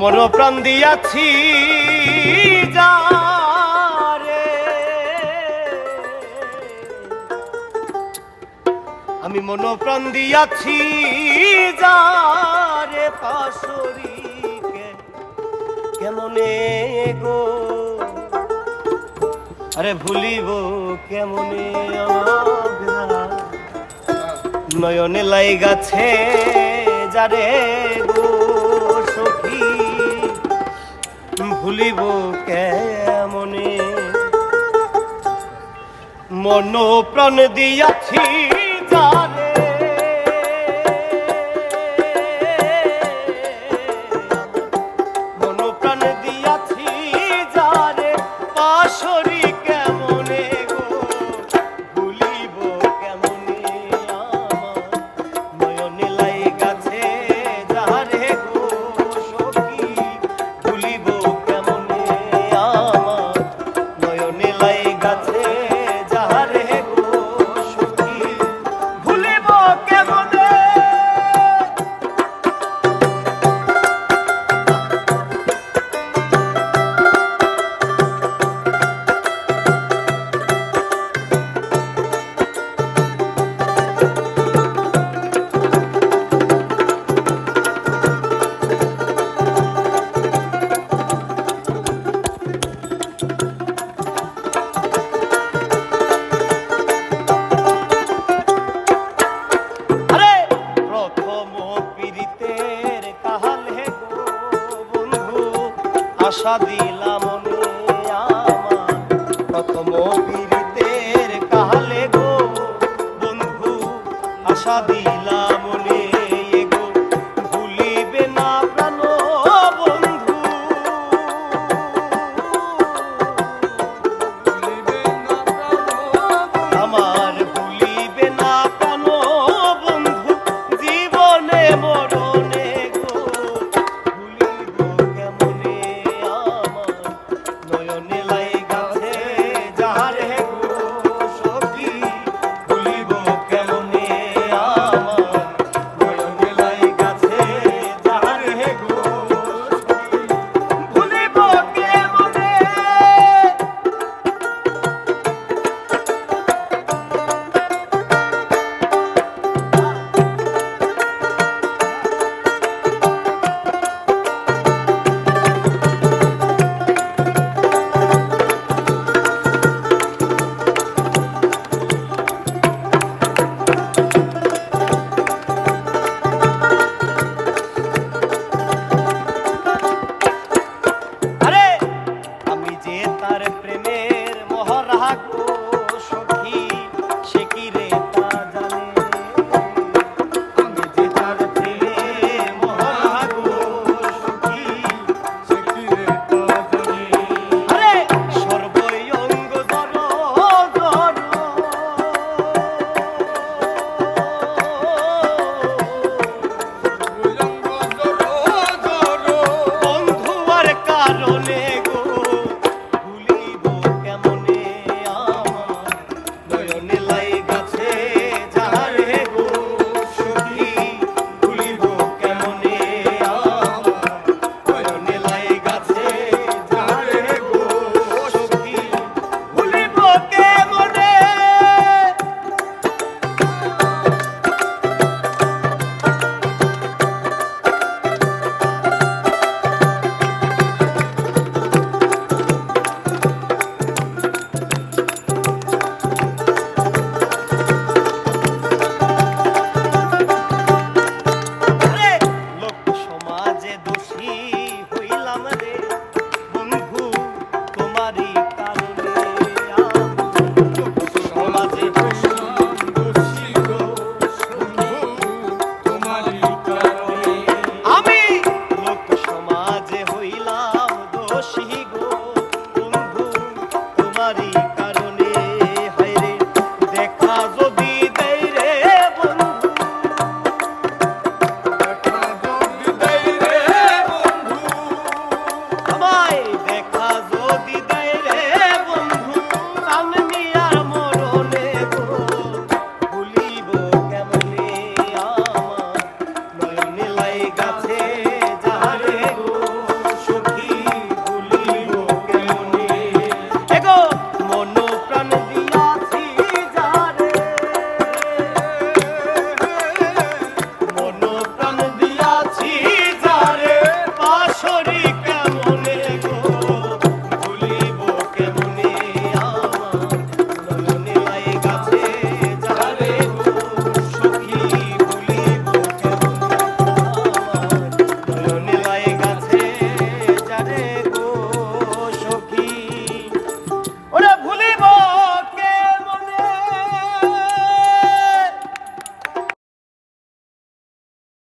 মোর প্রাণ দিয়াছি আমি মন প্রাণ দিয়াছি যারে পাশরিকে। কেমনে গো? আরে ভুলিব কেমনে নয়নে লাই গাছে যারে ভুলিব কেমনে? মন প্রাণ দিয়াছি আশা দিলাম আমার। কত মোবি Black